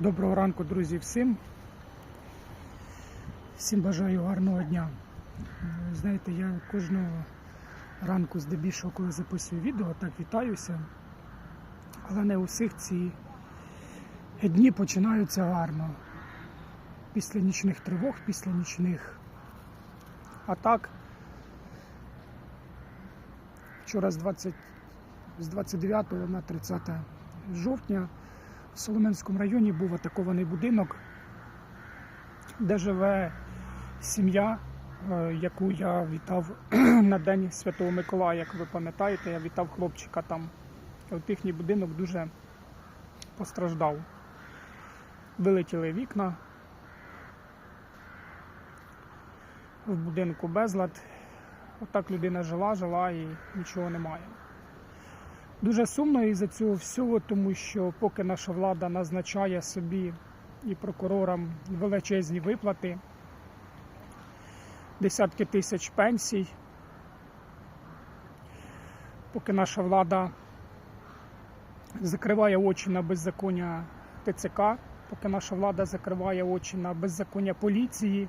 Доброго ранку, друзі, всім. Всім бажаю гарного дня. Знаєте, я кожного ранку здебільшого, коли записую відео, так вітаюся. Але не у всіх ці дні починаються гарно. Після нічних тривог, після нічних атак. Вчора з 20 з 29 на 30 жовтня в Соломенському районі був атакований будинок, де живе сім'я, е, яку я вітав на День Святого Миколая. Як ви пам'ятаєте, я вітав хлопчика там. От їхній будинок дуже постраждав. Вилетіли вікна. В будинку безлад. Отак людина жила, жила і нічого немає. Дуже сумно із-за цього всього, тому що поки наша влада назначає собі і прокурорам величезні виплати, десятки тисяч пенсій, поки наша влада закриває очі на беззаконня ТЦК, поки наша влада закриває очі на беззаконня поліції,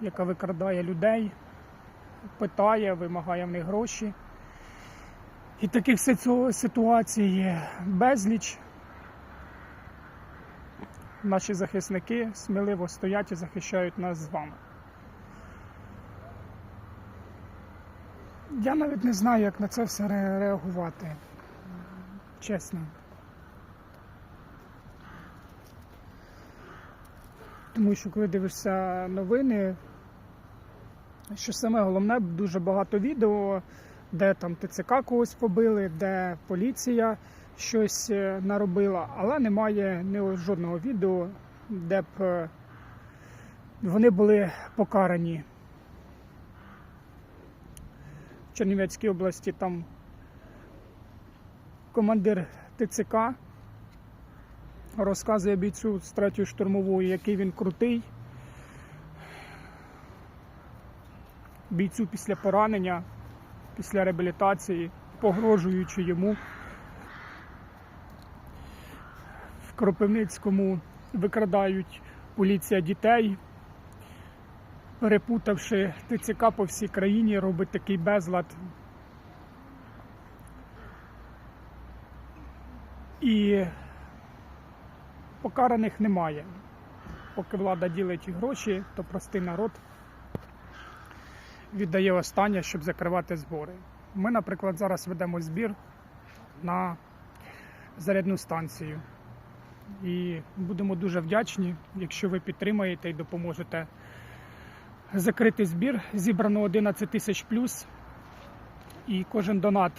яка викрадає людей, питає, вимагає в них гроші. І таких ситуацій є безліч. Наші захисники сміливо стоять і захищають нас з вами. Я навіть не знаю, як на це все реагувати. Чесно. Тому що коли дивишся новини, що саме головне, дуже багато відео, де там ТЦК когось побили, де поліція щось е, наробила, але немає ні жодного відео, де б е, вони були покарані. В Чернівецькій області там командир ТЦК розказує бійцю з третьої штурмової, який він крутий. Бійцю після поранення, після реабілітації, погрожуючи йому. В Кропивницькому викрадають поліція дітей, перепутавши ТЦК по всій країні, робить такий безлад. І покараних немає. Поки влада ділить гроші, то простий народ віддає останнє, щоб закривати збори. Ми, наприклад, зараз ведемо збір на зарядну станцію. І будемо дуже вдячні, якщо ви підтримаєте і допоможете закрити збір. Зібрано 11 тисяч плюс. І кожен донат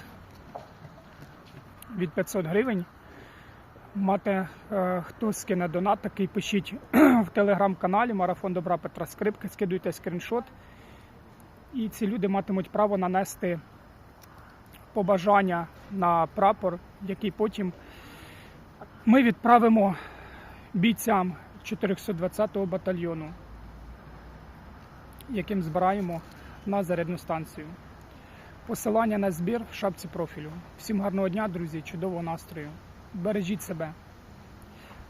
від 500 гривень. Мати е, хто скине донат, такий пишіть в телеграм-каналі Марафон Добра Петра Скрипки, скидуйте скріншот. І ці люди матимуть право нанести побажання на прапор, який потім ми відправимо бійцям 420-го батальйону, яким збираємо на зарядну станцію. Посилання на збір в шапці профілю. Всім гарного дня, друзі, чудового настрою. Бережіть себе.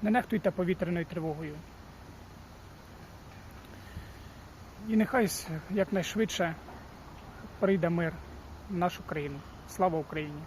Не нехтуйте повітряною тривогою. І нехай якнайшвидше прийде мир в нашу країну. Слава Україні!